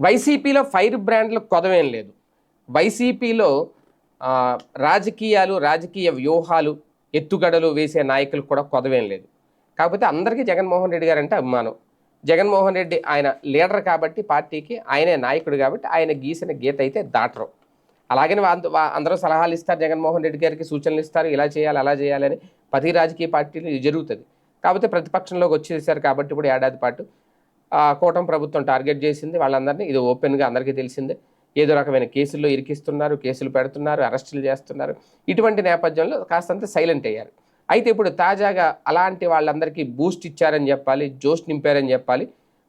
వైసీపీలో ఫైర్ బ్రాండ్లు కొదవేం లేదు. వైసీపీలో రాజకీయాలు రాజకీయ వ్యూహాలు ఎత్తుగడలు వేసే నాయకులు కూడా కొదవేం లేదు. కాకపోతే అందరికీ జగన్మోహన్ రెడ్డి గారు అంటే అభిమానం. జగన్మోహన్ రెడ్డి ఆయన లీడర్ కాబట్టి పార్టీకి ఆయనే నాయకుడు కాబట్టి ఆయన గీసిన గీత అయితే దాటరు. అలాగని వా- అందరూ సలహాలు ఇస్తారు జగన్మోహన్ రెడ్డి గారికి సూచనలు ఇస్తారు ఇలా చేయాలి అలా చేయాలని ప్రతి రాజకీయ పార్టీలు ఇది జరుగుతుంది. కాకపోతే ప్రతిపక్షంలోకి వచ్చేసారు కాబట్టి ఇప్పుడు ఏడాది పాటు కూటమి ప్రభుత్వం టార్గెట్ చేసింది. వాళ్ళందరినీ ఇది ఓపెన్గా అందరికీ తెలిసిందే. ఏదో రకమైన కేసుల్లో ఇరికిస్తున్నారు కేసులు పెడుతున్నారు అరెస్టులు చేస్తున్నారు. ఇటువంటి నేపథ్యంలో కాస్తంత సైలెంట్ అయ్యారు. అయితే ఇప్పుడు తాజాగా అలాంటి వాళ్ళందరికీ బూస్ట్ ఇచ్చారని చెప్పాలి జోష్ నింపారని చెప్పాలి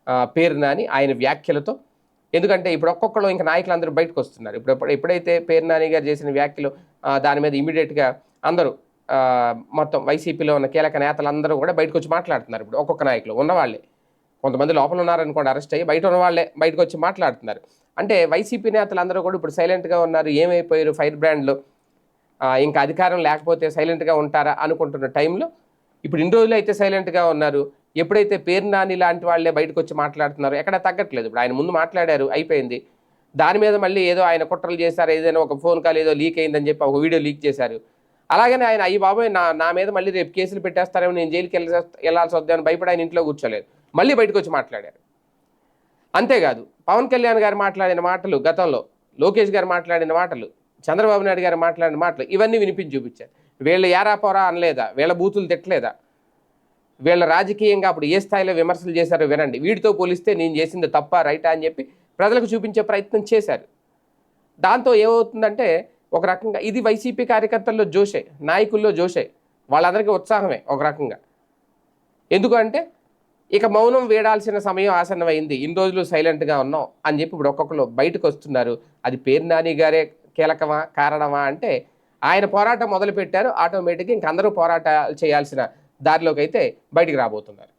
ఆ, పేరు నాని ఆయన వ్యాఖ్యలతో. ఎందుకంటే ఇప్పుడు ఒక్కొక్కరు ఇంకా నాయకులు అందరూ బయటకు వస్తున్నారు ఇప్పుడు ఎప్పుడైతే పేరునాని గారు చేసిన వ్యాఖ్యలు దాని మీద ఇమీడియట్గా అందరూ మొత్తం వైసీపీలో ఉన్న కీలక నేతలందరూ కూడా బయటకు వచ్చి మాట్లాడుతున్నారు. ఇప్పుడు ఒక్కొక్క నాయకులు ఉన్నవాళ్ళే. కొంతమంది లోపల ఉన్నారనుకోండి అరెస్ట్ అయ్యి బయట ఉన్న వాళ్ళే బయటకు వచ్చి మాట్లాడుతున్నారు. అంటే వైసీపీ నేతలు అందరూ కూడా ఇప్పుడు సైలెంట్గా ఉన్నారు ఏమైపోయారు ఫైర్ బ్రాండ్లు? ఇంకా అధికారం లేకపోతే సైలెంట్గా ఉంటారా అనుకుంటున్న టైంలో ఇప్పుడు ఇన్ని రోజులు అయితే సైలెంట్గా ఉన్నారు ఎప్పుడైతే పేరు నాని లాంటి వాళ్ళే బయటకు వచ్చి మాట్లాడుతున్నారు ఎక్కడ తగ్గట్లేదు. ఇప్పుడు ఆయన ముందు మాట్లాడారు అయిపోయింది. దాని మీద మళ్ళీ ఏదో ఆయన కుట్రలు చేశారు ఏదైనా ఒక ఫోన్ కాల్ ఏదో లీక్ అయిందని చెప్పి ఒక వీడియో లీక్ చేశారు. అలాగనే ఆయన అయ్యి బాబోయ్ నా నా మీద మళ్ళీ రేపు కేసులు పెట్టేస్తారేమో నేను జైలుకి వెళ్ళి వెళ్ళాల్సి వద్దామని భయపడి ఆయన ఇంట్లో కూర్చోలేదు. మళ్ళీ బయటకు వచ్చి మాట్లాడారు. అంతేకాదు పవన్ కళ్యాణ్ గారు మాట్లాడిన మాటలు గతంలో లోకేష్ గారు మాట్లాడిన మాటలు చంద్రబాబు నాయుడు గారు మాట్లాడిన మాటలు ఇవన్నీ వినిపించి చూపించారు. వీళ్ళు ఏరా పోరా అనలేదా? వీళ్ళ బూతులు తిట్టలేదా? వీళ్ళ రాజకీయంగా అప్పుడు ఏ స్థాయిలో విమర్శలు చేశారో వినండి. వీటితో పోలిస్తే నేను చేసింది తప్ప రైటా అని చెప్పి ప్రజలకు చూపించే ప్రయత్నం చేశారు. దాంతో ఏమవుతుందంటే ఒక రకంగా ఇది వైసీపీ కార్యకర్తల్లో జోషే నాయకుల్లో జోషే వాళ్ళందరికీ ఉత్సాహమే ఒక రకంగా. ఎందుకంటే ఇక మౌనం వేడాల్సిన సమయం ఆసన్నమైంది. ఇన్ని రోజులు సైలెంట్గా ఉన్నాం అని చెప్పి ఇప్పుడు ఒక్కొక్కరు బయటకు వస్తున్నారు. అది పేరు నాని గారే కీలకమా కారణమా అంటే ఆయన పోరాటం మొదలు పెట్టారు ఆటోమేటిక్గా ఇంక అందరూ పోరాటాలు చేయాల్సిన దారిలోకి అయితే బయటికి రాబోతున్నారు.